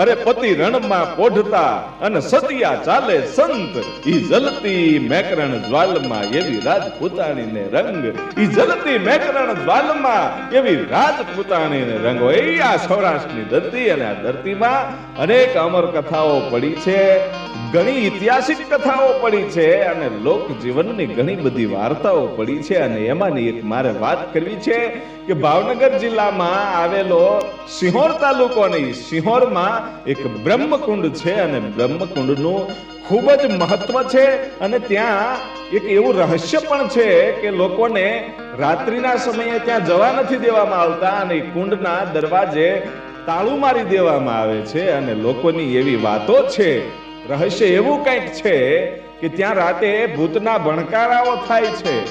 અરે પતિ રણમાં પોઢતા અને સતિયા ચાલે સંત, ઈ જલતી મેકરણ જ્વાલમાં એવી રાજપૂતાણીને રંગ, ઈ જલતી મેકરણ જ્વાલમાં એવી રાજપૂતાણી ને રંગ. હોય આ સૌરાષ્ટ્રની ધરતી અને આ ધરતીમાં અનેક અમર કથાઓ પડી છે. ઘણી ઐતિહાસિક કથાઓ પડી છે અને લોક જીવનની ઘણી બધી વાર્તાઓ પડી છે અને એમાંની એક મારે વાત કરવી છે કે ભાવનગર જિલ્લામાં આવેલો સિંહોર તાલુકોની સિહોરમાં એક બ્રહ્મકુંડ છે અને બ્રહ્મકુંડનું ખૂબ જ મહત્વ છે અને ત્યાં એક એવું રહસ્ય પણ છે કે લોકોને રાત્રિના સમયે ત્યાં જવા નથી દેવામાં આવતા અને કુંડના દરવાજે તાળું મારી દેવામાં આવે છે અને લોકોની એવી વાતો છે રહસ્ય એવું કંઈક છે કે ત્યાં રાતે ભૂતના ભણકારાઓ થાય છે.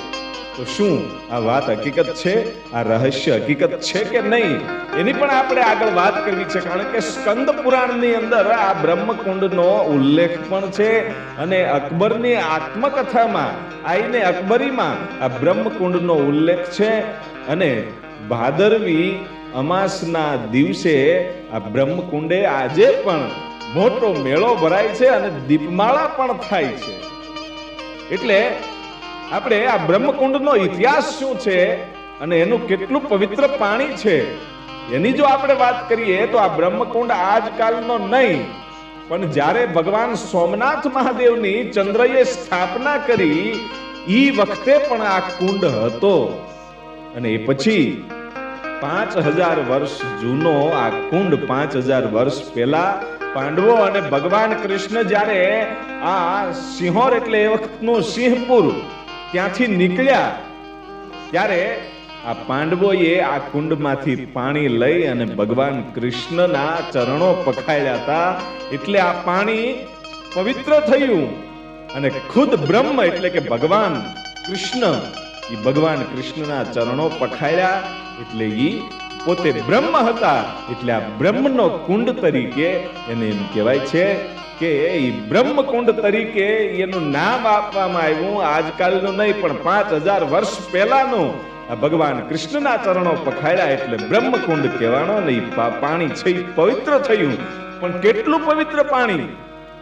તો શું આ વાત હકીકત છે? આ રહસ્ય હકીકત છે કે નહીં? એની પણ આપણે આગળ વાત કરવી છે, કારણ કે સ્કંદ પુરાણની અંદર આ બ્રહ્મકુંડનો ઉલ્લેખ પણ છે અને અકબરની આત્મકથામાં, આઈને અકબરીમાં આ બ્રહ્મકુંડનો ઉલ્લેખ છે અને ભાદરવી અમાસના દિવસે આ બ્રહ્મકુંડે આજે પણ મોટો મેળો ભરાય છે અને દીપમાળા પણ થાય છે. એટલે આપણે આ બ્રહ્મકુંડનો ઇતિહાસ શું છે અને એનું કેટલું પવિત્ર પાણી છે? એની જો આપણે વાત કરીએ તો આ બ્રહ્મકુંડ આજકાલનો નહીં, પણ જ્યારે ભગવાન સોમનાથ મહાદેવની ચંદ્રએ સ્થાપના કરી, ઈ વખતે પણ આ કુંડ હતો. અને એ પછી પાંચ હજાર વર્ષ જૂનો આ કુંડ પાંચ હજાર વર્ષ પહેલા પાંડવો અને ભગવાન કૃષ્ણ જ્યારે આ સિંહોર એટલે એ વખતનું સિંહપુર ત્યાંથી નીકળ્યા, ત્યારે આ પાંડવોએ આ કુંડમાંથી પાણી લઈ અને ભગવાન કૃષ્ણના ચરણો પખાડ્યા હતા. એટલે આ પાણી પવિત્ર થયું અને ખુદ બ્રહ્મ એટલે કે ભગવાન કૃષ્ણ એ ભગવાન કૃષ્ણના ચરણો પખાડ્યા એટલે ઈ પોતે બ્રહ્મ હતા. એટલે આ બ્રહ્મનો કુંડ તરીકે એને એમ કહેવાય છે કે એ બ્રહ્મકુંડ તરીકે એનું નામ આપવામાં આવ્યું. આજકાલનું નહીં, પણ પાંચ હજાર વર્ષ પહેલાનું ભગવાન કૃષ્ણના ચરણો પખાડ્યા એટલે બ્રહ્મકુંડ કહેવાનો ને પાણી છે પવિત્ર થયું. પણ કેટલું પવિત્ર પાણી?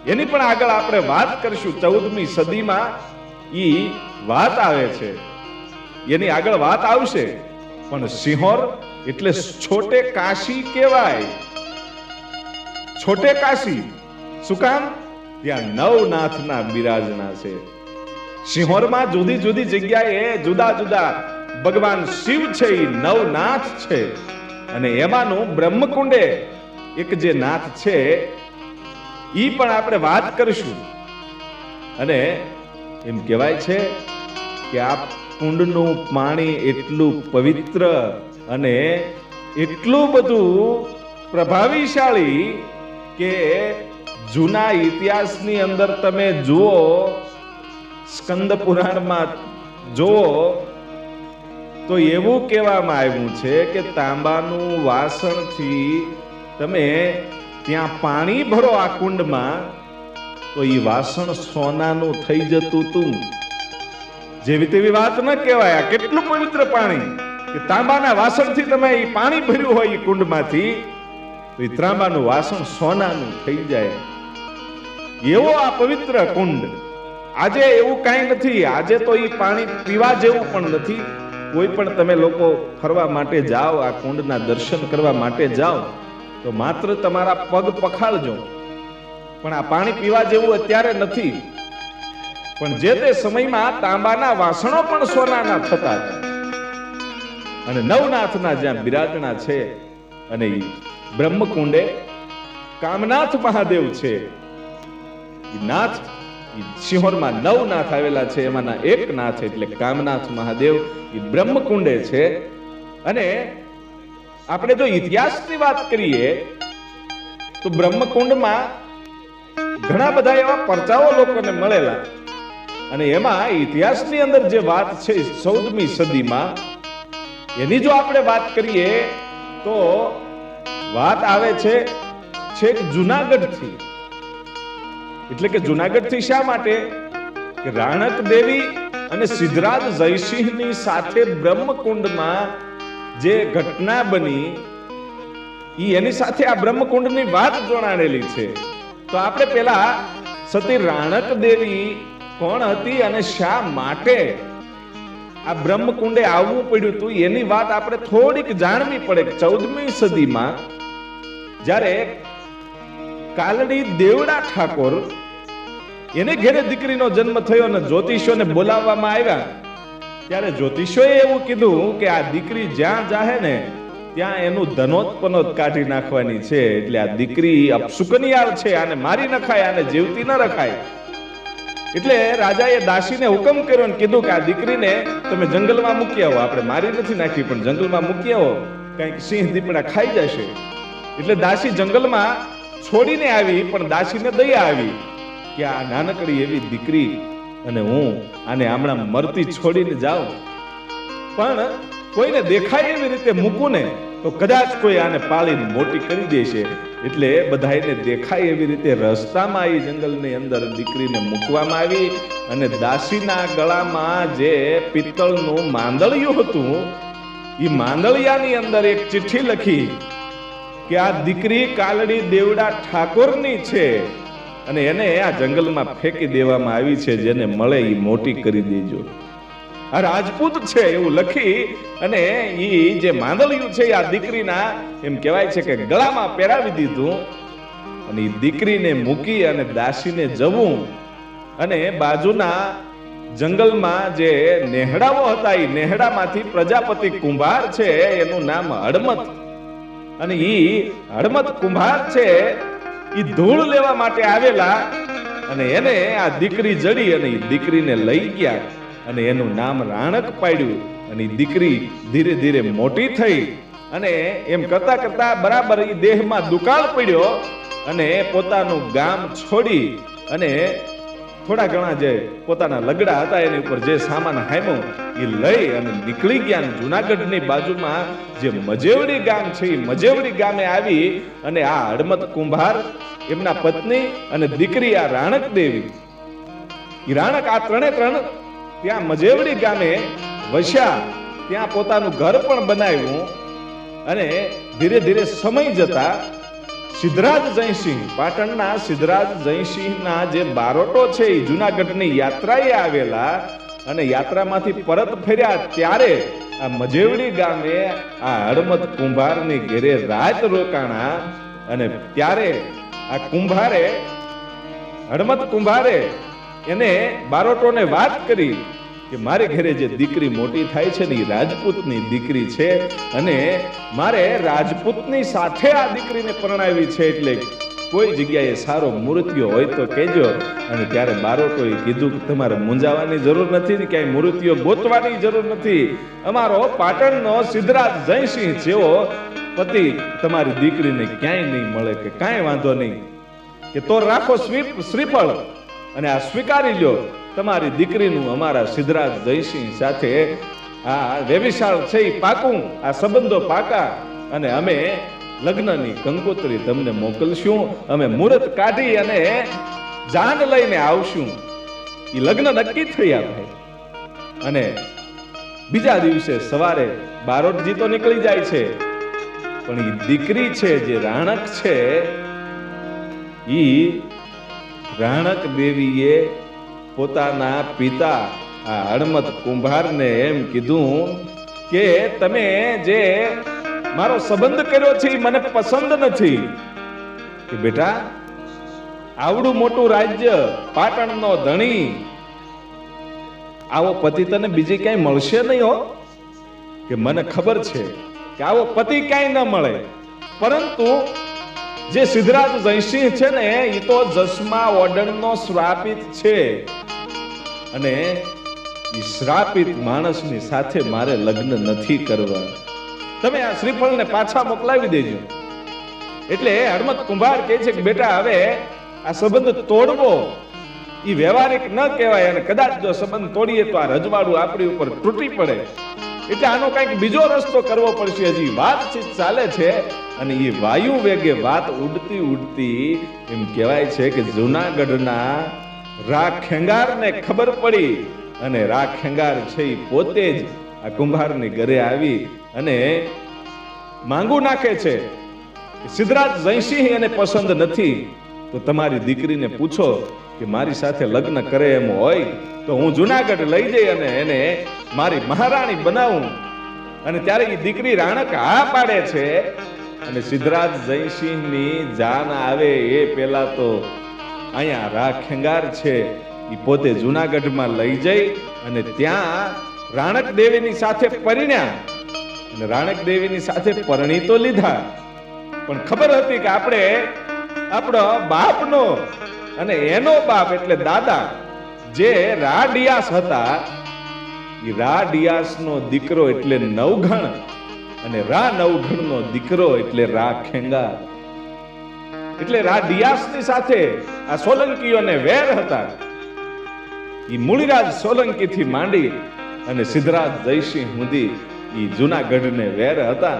એની પણ આગળ આપણે વાત કરીશું ચૌદમી સદીમાં. ઈ વાત આવે છે. એની આગળ વાત આવશે. પણ સિંહોર એટલે છોટે કાશી કહેવાય. છોટે કાશી. શું કામ? ત્યાં નવનાથના બિરાજના છે. સિંહોરમાં જુદી જુદી જગ્યાએ જુદા જુદા ભગવાન શિવ છે એ નવનાથ છે. અને એમાંનું બ્રહ્મકુંડે એક જે નાથ છે એ પણ આપણે વાત કરીશું. અને એમ કહેવાય છે કે આ કુંડનું પાણી એટલું પવિત્ર અને એટલું બધું પ્રભાવીશાળી કે જૂના ઇતિહાસની અંદર તમે જુઓ, સ્કંદ પુરાણમાં જુઓ, તો એવું કહેવામાં આવ્યું છે કે તાંબાનું વાસણથી તમે ત્યાં પાણી ભરો આ કુંડમાં, તો એ વાસણ સોનાનું થઈ જતું હતું જેવી તેવી વાત ન કહેવાય કેટલું પવિત્ર પાણી. કે તાંબાના વાસણથી તમે એ પાણી ભર્યું હોય એ કુંડમાંથી, તો એ ત્રાંબાનું વાસણ સોનાનું થઈ જાય. એવો આ પવિત્ર કુંડ. આજે એવું કાંઈ નથી, આજે તો એ પાણી પીવા જેવું પણ નથી. કોઈ પણ તમે લોકો ફરવા માટે જાઓ, આ કુંડના દર્શન કરવા માટે જાઓ, તો માત્ર તમારા પગ પખાળજો. પણ આ પાણી પીવા જેવું અત્યારે નથી. પણ જે તે સમયમાં તાંબાના વાસણો પણ સોનાના થતા હતા. અને નવનાથના જ્યાં બિરાજના છે અને બ્રહ્મકુંડે કામનાથ મહાદેવ છે. નાથ સિંહોરમાં નવ નાથ આવેલા છે, એમાંના એક નાથ એટલે કામનાથ મહાદેવ એ બ્રહ્મકુંડે છે. અને આપણે જો ઇતિહાસની વાત કરીએ, તો બ્રહ્મકુંડમાં ઘણા બધા એવા પરચાઓ લોકોને મળેલા. અને એમાં ઇતિહાસની અંદર જે વાત છે ચૌદમી સદીમાં એની જો આપણે વાત કરીએ, તો વાત આવે છે છેક જુનાગઢથી. એટલે કે જુનાગઢથી શા માટે? કે રાણક દેવી અને સિદ્ધરાજ જયસિંહની સાથે બ્રહ્મકુંડમાં જે ઘટના બની એ એની સાથે આ બ્રહ્મકુંડની વાત જોડાણેલી છે. તો આપણે પેલા સતી રાણક દેવી કોણ હતી અને શા માટે? આ બ્રહ્મકુંડે આવવું પડ્યું હતું એની વાત આપણે થોડીક જાણવી પડે ચૌદમી સદીમાં જ્યારે કાલડી દેવડા ઠાકોર એને ઘેરે દીકરીનો જન્મ થયો અને જ્યોતિષોને બોલાવવામાં આવ્યા, ત્યારે જ્યોતિષોએ એવું કીધું કે આ દીકરી જ્યાં જાહે ને, ત્યાં એનું ધનોત્પનોત કાઢી નાખવાની છે. એટલે આ દીકરી અપસુકનિયાર છે, આને મારી નખાય, આને જીવતી ન રખાય. એટલે રાજાએ દાસીને હુકમ કર્યો ને કીધું કે આ દીકરીને તમે જંગલમાં મૂકી આવો. આપણે મારી નથી નાખી, પણ જંગલમાં મૂકી આવો. કંઈક સિંહ દીપડા ખાઈ જશે. એટલે દાસી જંગલમાં છોડીને આવી, પણ દાસીને દયા આવી કે આ નાનકડી એવી દીકરી અને હું આને હમણાં મરતી છોડીને જાઉં. પણ કોઈને દેખાય એવી રીતે મૂકું ને, તો કદાચ કોઈ આને પાળીને મોટી કરી દેશે. એટલે બધાને દેખાય એવી રીતે રસ્તામાં એ જંગલની અંદર દીકરીને મૂકવામાં આવી અને દાસીના ગળામાં જે પિત્તળનું માંદળિયું હતું એ માંદળિયાની અંદર એક ચિઠ્ઠી લખી કે આ દીકરી કાલડી દેવડા ઠાકોરની છે અને એને આ જંગલમાં ફેંકી દેવામાં આવી છે, જેને મળે એ મોટી કરી દેજો. આ રાજપૂત છે એવું લખી અને ઈ જે માંદલિયું છે આ દીકરીના એમ કહેવાય છે કે ગળામાં પહેરાવી દીધું અને ઈ દીકરીને મૂકી અને દાસીને જવું અને બાજુના જંગલમાં જે નેહડાઓ હતા એ નેહડામાંથી પ્રજાપતિ કુંભાર છે એનું નામ હડમત અને ઈ હડમત કુંભાર છે ઈ ધૂળ લેવા માટે આવેલા અને એને આ દીકરી જડી અને ઈ દીકરીને લઈ ગયા. અને એનું નામ રાણક પાડ્યું. અને દીકરી ધીરે ધીરે મોટી થઈ. અને એમ કરતા કરતા બરાબર એ દેહમાં દુકાળ પડ્યો અને પોતાનું ગામ છોડી અને થોડા ઘણા જે પોતાના લગડા હતા એની ઉપર જે સામાન હામ્યો એ લઈ અને નીકળી ગયા જુનાગઢની બાજુમાં જે મજેવડી ગામ છે એ મજેવડી ગામે આવી અને આ હડમત કુંભાર, એમના પત્ની અને દીકરી આ રાણક દેવી. રાણક આ ત્રણે ત્રણ ત્યાં મજેવડી ગામે વસ્યા, ત્યાં પોતાનું ઘર પણ બનાવ્યું અને ધીરે ધીરે સમય જતા સિદ્ધરાજ જયસિંહ, પાટણના સિદ્ધરાજ જયસિંહના જે બારોટો છે એ જુનાગઢની યાત્રાએ આવેલા અને યાત્રામાંથી પરત ફર્યા ત્યારે આ મજેવડી ગામે આ હડમત કુંભારની ઘેરે રાત રોકાણા અને ત્યારે આ કુંભારે હડમત કુંભારે એને બારોટોને વાત કરી કે મારે ઘરે જે દીકરી મોટી થાય છે ને એ રાજપૂતની દીકરી છે અને મારે રાજપૂતની સાથે આ દીકરીને પરણાવી છે એટલે કોઈ જગ્યાએ સારો મૂર્તિઓ હોય તો કહેજો. અને ત્યારે બારોટોએ કીધું કે તમારે મૂંઝાવાની જરૂર નથી ક્યાંય મૂર્તિઓ ગોતવાની જરૂર નથી. અમારો પાટણનો સિદ્ધરાજ જયસિંહ જેવો પતિ તમારી દીકરીને ક્યાંય નહીં મળે કે કાંઈ વાંધો નહીં. કે તો રાખો શ્રીફળ. અને આ સ્વીકારી લ્યો. તમારી દીકરીનું અમારા સિદ્ધરાજ જયસિંહ સાથે આ વ્યવિશાળ છે પાકું, આ સંબંધો પાકા. અને અમે લગ્નની કંકોત્રી તમને મોકલશું, અમે મુહૂર્ત કાઢી અને જાન લઈને આવશું. એ લગ્ન નક્કી થયા ભાઈ. અને બીજા દિવસે સવારે બારોટજી તો નીકળી જાય છે. પણ એ દીકરી છે જે રાણક છે, ઈ રાણક દેવીએ પોતાના પિતા, આ હડમત કુંભારને એમ કીધું કે તમે જે મારો સંબંધ કર્યો છે મને પસંદ નથી. કે બેટા, આવડું મોટું રાજ્ય, પાટણનો ધણી, આવો પતિ તને બીજી ક્યાંય મળશે નહીં હો? કે મને ખબર છે કે આવો પતિ ક્યાંય ન મળે. પરંતુ જે સિદ્ધરાજ જયસિંહ છે ને એ તો જસમા ઓડણનો શ્રાપિત છે. અને એ શ્રાપિત માણસની સાથે મારે લગ્ન નથી કરવા. તમે આ શ્રીફળને પાછા મોકલાવી દેજો. એટલે હડમત કુંભાર કહે છે કે, બેટા, હવે આ સંબંધ તોડવો. એ વ્યવહારિક ન કહેવાય, અને કદાચ જો સંબંધ તોડીએ તો આ રજવાડું આપણી ઉપર તૂટી પડે. એટલે આનો કંઈક બીજો રસ્તો કરવો પડશે. હજી વાતચીત ચાલે છે. અને એ વાયુ વેગે વાત ઉડતી ઉડતી એમ કહેવાય છે કે જૂનાગઢના રા ખેંગારને ખબર પડી અને રા ખેંગાર છે એ પોતે જ આ કુંભારની ઘરે આવી અને માંગુ નાખે છે સિદ્ધરાજ જયસિંહ એને પસંદ નથી. તો તમારી દીકરીને પૂછો કે મારી સાથે લગ્ન કરે એમ હોય તો હું જુનાગઢ લઈ જઈ અને એને મારી મહારાણી બનાવું. અને ત્યારે એ દીકરી રાણક હા પાડે છે અને સિદ્ધરાજ જયસિંહની જાન આવે એ પહેલા તો અહીંયા રાખેંગાર છે. એ પોતે જુનાગઢમાં લઈ જઈ અને ત્યાં રાણક દેવીની સાથે પરિણ્યા. અને રાણક દેવીની સાથે પરણી તો લીધા. પણ ખબર હતી કે આપણે આપણો બાપનો અને એનો બાપ એટલે દાદા જે રાડિયાસ હતા. એ રાડિયાસનો દીકરો એટલે નવઘણ. અને રા નવઘણનો દીકરો એટલે રા ખેંગા એટલે રા રાડિયાસની સાથે આ સોલંકીઓને વેર હતા. ઈ મૂળરાજ સોલંકી થી માંડી અને સિદ્ધરાજ જયસિંહ સુધી એ જુનાગઢને વેર હતા.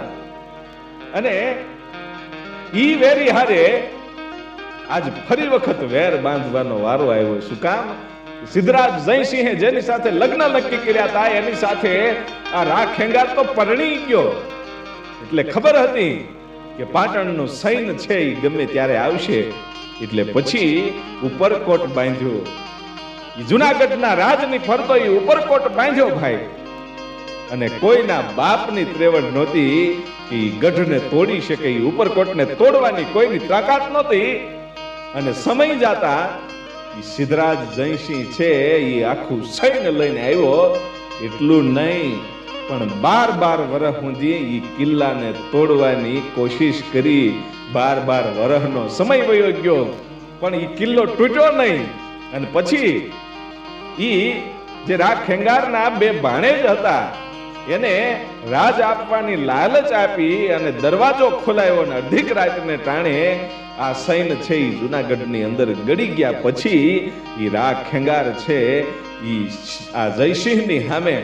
અને ઈ વેરી હારે આજ ફરી વખત વેર બાંધવાનો વારો આવ્યો. શું કામ? સિદ્ધરાજ જયસિંહે જેની સાથે લગ્ન નક્કી કર્યા હતા એની સાથે આ રા ખેંગાર તો પરણી ગયો. એટલે ખબર હતી કે પાટણનું સૈન છે એ ગમે ત્યારે આવશે, એટલે પછી ઉપરકોટ બાંધ્યો. જુનાગઢના રાજની ફરતો એ ઉપરકોટ બાંધ્યો ભાઈ. અને કોઈના બાપની ત્રેવડ નહોતી કે ગઢને તોડી શકે એ ઉપરકોટને તોડવાની કોઈની તાકાત નહોતી. અને સમય જાતા સિદ્ધરાજ જયસિંહ છે એ આખું સૈન્ય લઈને આવ્યો, એટલું નહીં પણ બાર બાર વરહ સુધી એ કિલ્લાને તોડવાની કોશિશ કરી બાર બાર વરહનો સમય વયો ગયો. પણ એ કિલ્લો તૂટ્યો નહીં. અને પછી ઈ જે રાગ ખેંગારના બે ભાણેજ હતા, એને રાજ આપવાની લાલચ આપી અને દરવાજો ખોલાયો અને અધિક રાતને ટાણે આ સૈન છે એ જુનાગઢની અંદર ગડી ગયા પછી એ રાગ ખેંગાર છે એ આ જયસિંહની સામે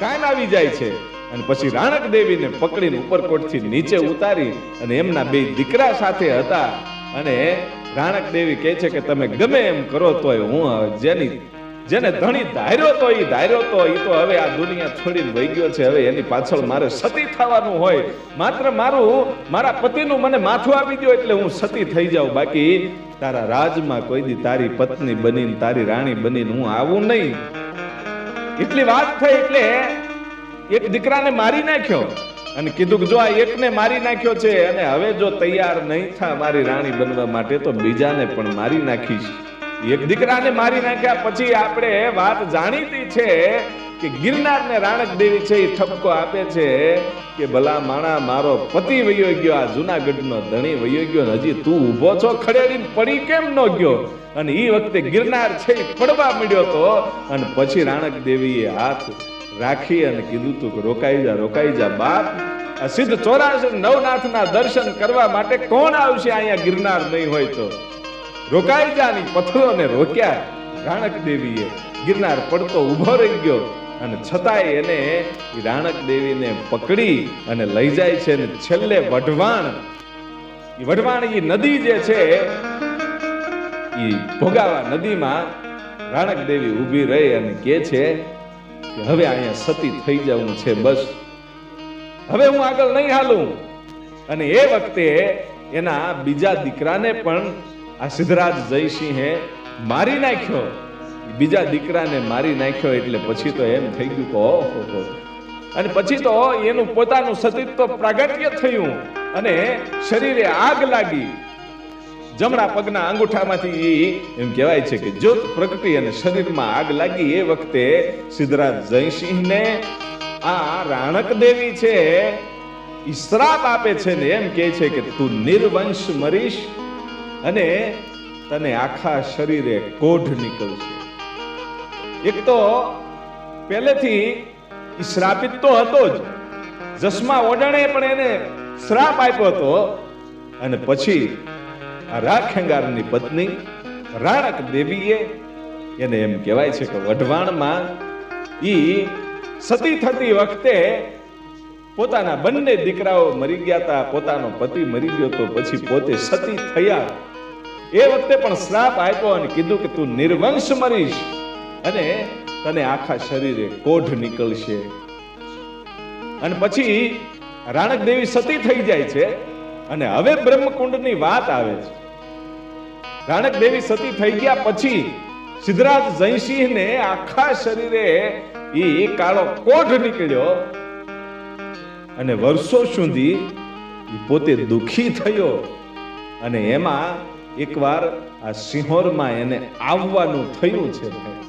કાન આવી જાય છે. અને પછી રાણક દેવીને પકડીને ઉપરકોટથી નીચે ઉતારી અને એમના બે દીકરા સાથે હતા. અને રાણક દેવી કહે છે કે તમે ગમે એમ કરો તોય હું જેની, જેને ધણી ધાર્યો તો એ ધાર્યો તો એ તો હવે આ દુનિયા છોડીને વહી ગયો છે. હવે એની પાછળ મારે સતી થવાનું હોય. માત્ર મારું, મારા પતિનું મને માથું આપી દો એટલે હું સતી થઈ જાઉં. બાકી તારા રાજમાં કોઈ દી તારી પત્ની બનીને, તારી રાણી બનીને હું આવું નહીં. એટલી વાત થઈ એટલે એક દીકરાને મારી નાખ્યો અને કીધું કે જો આ એકને મારી નાખ્યો છે અને હવે જો તૈયાર નહીં થા મારી રાણી બનવા માટે, તો બીજાને પણ મારી નાખીશ. એક દીકરાને મારી નાખ્યા પછી આપણે વાત જાણીતી છે કે ગિરનારને રાણક દેવી છે એ ઠપકો આપે છે કે ભલા માણા મારો પતિ વયો ગયો, આ જુનાગઢનો ધણી વયો ગયો ને હજી તું ઊભો છો? ખડેડીને પડી કેમ ન ગયો? અને એ વખતે ગિરનાર છે એ પડવા મળ્યો તો અને પછી રાણક દેવીએ હાથ રાખી અને કીધું, તું કે રોકાઈ જા રોકાઈ જા, બાપ. સિદ્ધ ચોરાસી નવનાથના દર્શન કરવા માટે કોણ આવશે? અહીંયા ગિરનાર નહીં હોય તો. રોકાઈ જાની પથ્થરોને રોક્યા રાણક દેવીએ. ગિરનાર પડતો ઊભો રહી ગયો. અને છતાંય એને રાણક દેવીને પકડી અને લઈ જાય છે અને છેલ્લે વઢવાણ. એ વઢવાણ એ નદી જે છે એ ભોગાવા નદીમાં રાણક દેવી ઊભી રહી અને કહે છે કે હવે અહીંયા સતી થઈ જવું છે બસ. હવે હું આગળ નહીં હાલું. અને એ વખતે એના બીજા દીકરાને પણ આ સિદ્ધરાજ જયસિંહે મારી નાખ્યો. બીજા દીકરાને મારી નાખ્યો એટલે પછી તો એમ થઈ ગયું કે ઓહો અને પછી તો એનું પોતાનું સતીત્વ પ્રાગટ્ય થયું અને શરીરે આગ લાગી. જમણા પગના અંગૂઠામાંથી એમ કહેવાય છે કે જ્યોત પ્રગટી અને શરીરમાં આગ લાગી એ વખતે સિદ્ધરાજ જયસિંહને આ રાણક દેવી છે ઈ શ્રાપ આપે છે ને એમ કહે છે કે તું નિર્વંશ મરીશ અને તને આખા શરીરે કોઢ નીકળશે. એક તો પહેલેથી શ્રાપિત તો હતો જ. જસમા ઓડણે પણ એને શ્રાપ આપ્યો હતો. અને પછી આ રાખેંગારની પત્ની રાણક દેવીએ એને એમ કહેવાય છે કે વઢવાણમાં ઈ સતી થતી વખતે પોતાના બંને દીકરાઓ મરી ગયા હતા પોતાનો પતિ મરી ગયો તો પછી પોતે સતી થયા. એ વખતે પણ શ્રાપ આપ્યો અને કીધું કે તું નિર્વંશ મરીશ. અને તને આખા શરીરે કોઢ નીકળશે. અને પછી રાણક દેવી સતી થઈ જાય છે અને હવે બ્રહ્મકુંડની વાત આવે છે. રાણક દેવી સતી થઈ ગયા પછી સિદ્ધરાજ જયસિંહને આખા શરીરે એ કાળો કોઢ નીકળ્યો. અને વર્ષો સુધી પોતે દુખી થયો. અને એમાં એકવાર આ સિંહોરમાં એને આવવાનું થયું છે. ભાઈ.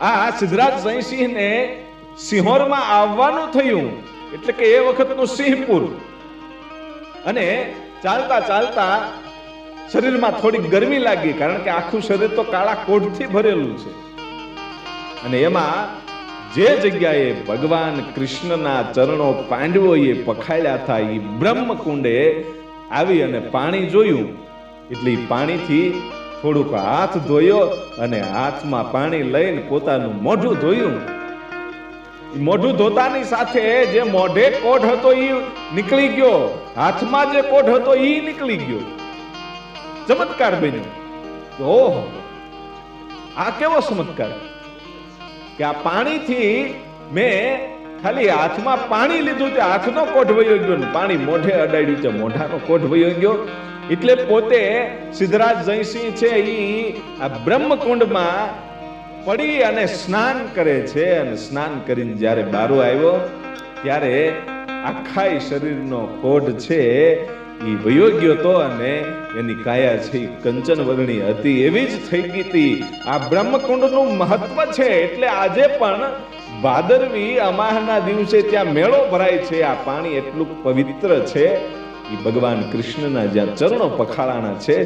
આ સિદ્ધરાજ જયસિંહને સિંહોરમાં આવવાનું થયું. એટલે કે એ વખતનું સિંહપુર. અને ચાલતા ચાલતા શરીરમાં થોડી ગરમી લાગી, કારણ કે આખું શરીર તો કાળા કોઢથી ભરેલું છે. અને એમાં જે જગ્યાએ ભગવાન કૃષ્ણના ચરણો પાંડવોએ પખાડ્યા હતા એ બ્રહ્મકુંડે આવી અને પાણી જોયું. એટલે પાણીથી થોડુંક હાથ ધોયો અને હાથમાં પાણી લઈને પોતાનું મોઢું ધોયું. મોઢું ધોતાની સાથે જે મોઢે કોઢ હતો એ નીકળી ગયો. હાથમાં જે કોઢ હતો એ નીકળી ગયો. ચમત્કાર બન્યો. ઓહો. આ કેવો ચમત્કાર? કે આ પાણીથી મેં ખાલી હાથમાં પાણી લીધું તે હાથનો કોઢ વયો ગયો પાણી મોઢે અડાડ્યું છે મોઢાનો કોઢ વયો ગયો. એટલે પોતે સિદ્ધરાજ જયસિંહ છે એ આ બ્રહ્મકુંડમાં પડી અને સ્નાન કરે છે અને સ્નાન કરીને જ્યારે બારો આવ્યો, ત્યારે આખા શરીરનો કોઢ છે એ વયો ગયો તો અને એની કાયા છે કંચન વર્ણી હતી. એવી જ થઈ ગઈ હતી. આ બ્રહ્મકુંડનું મહત્વ છે એટલે આજે પણ ભાદરવી અમાહના દિવસે ત્યાં મેળો ભરાય છે. આ પાણી એટલું પવિત્ર છે ઈ ભગવાન કૃષ્ણના જ્યાં ચરણો પખાળાના છે,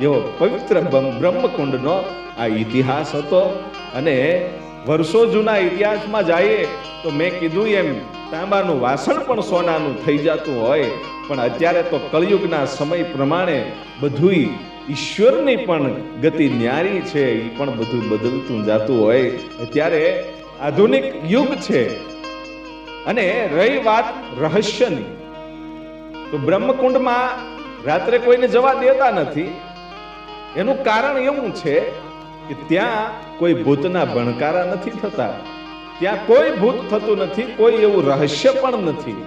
એવો પવિત્ર બ્રહ્મકુંડનો આ ઇતિહાસ હતો. અને વર્ષો જૂના ઇતિહાસમાં જઈએ તો મેં કીધું એમ, તાંબાનું વાસણ પણ સોનાનું થઈ જતું હોય, પણ અત્યારે તો કળિયુગના સમય પ્રમાણે બધુંય ઈશ્વરની પણ ગતિ ન્યારી છે એ પણ બધું બદલતું જતું હોય. અત્યારે આધુનિક યુગ છે. અને રહી વાત રહસ્યની. તો બ્રહ્મકુંડમાં રાત્રે કોઈને જવા દેતા નથી. એનું કારણ એવું છે કે ત્યાં કોઈ ભૂતના ભણકારા નથી થતા. ત્યાં કોઈ ભૂત થતું નથી, કોઈ એવું રહસ્ય પણ નથી.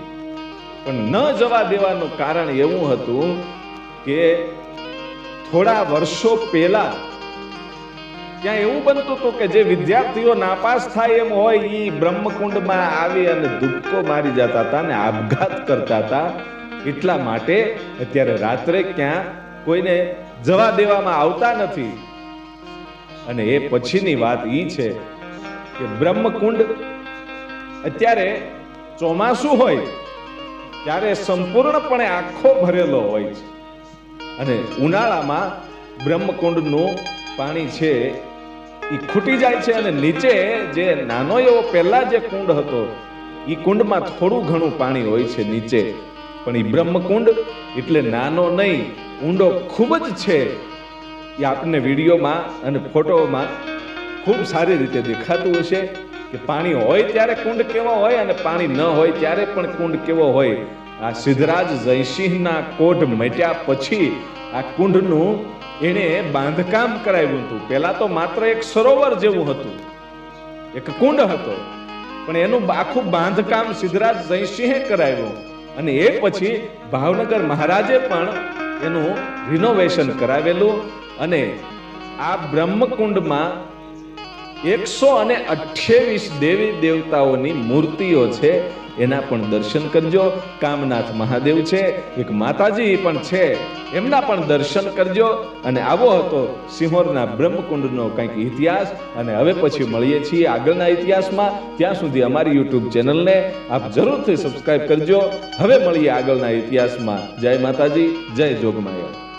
પણ ન જવા દેવાનું કારણ એવું હતું કે થોડા વર્ષો પહેલા ત્યાં એવું બનતું હતું કે જે વિદ્યાર્થીઓ નાપાસ થાય એમ હોય એ બ્રહ્મકુંડમાં આવી અને ધુક્કો મારી જતા હતા ને આપઘાત કરતા હતા. એટલા માટે અત્યારે રાત્રે ક્યાં કોઈને જવા દેવામાં આવતા નથી. અને એ પછીની વાત એ છે કે બ્રહ્મકુંડ અત્યારે ચોમાસું હોય ત્યારે સંપૂર્ણપણે આખો ભરેલો હોય છે. અને ઉનાળામાં બ્રહ્મકુંડનું પાણી છે એ ખૂટી જાય છે અને નીચે જે નાનો એવો પહેલા જે કુંડ હતો એ કુંડમાં થોડું ઘણું પાણી હોય છે નીચે. પણ એ બ્રહ્મકુંડ એટલે નાનો નહીં, ઊંડો ખૂબ જ છે. એ આપણને વિડીયોમાં અને ફોટોમાં ખૂબ સારી રીતે દેખાતું હશે કે પાણી હોય ત્યારે કુંડ કેવો હોય અને પાણી ન હોય ત્યારે પણ કુંડ કેવો હોય. આ સિદ્ધરાજ જયસિંહના કોઢ મટ્યા પછી આ કુંડનું એણે બાંધકામ કરાવ્યું હતું. પહેલા તો માત્ર એક સરોવર જેવું હતું. એક કુંડ હતો. પણ એનું આખું બાંધકામ સિદ્ધરાજ જયસિંહે કરાવ્યું. અને એ પછી ભાવનગર મહારાજે પણ એનું રિનોવેશન કરાવેલું અને આ બ્રહ્મકુંડમાં એકસો અને અઠ્યાવીસ દેવી દેવતાઓની મૂર્તિઓ છે. એના પણ દર્શન કરજો. કામનાથ મહાદેવ છે, એક માતાજી પણ છે, એમના પણ દર્શન કરજો. અને આવો હતો સિંહોરના બ્રહ્મકુંડનો કંઈક ઇતિહાસ. અને હવે પછી મળીએ છીએ આગળના ઇતિહાસમાં. ત્યાં સુધી અમારી યુટ્યુબ ચેનલને આપ જરૂરથી સબસ્ક્રાઈબ કરજો. હવે મળીએ આગળના ઇતિહાસમાં. જય માતાજી, જય જોગમાયા.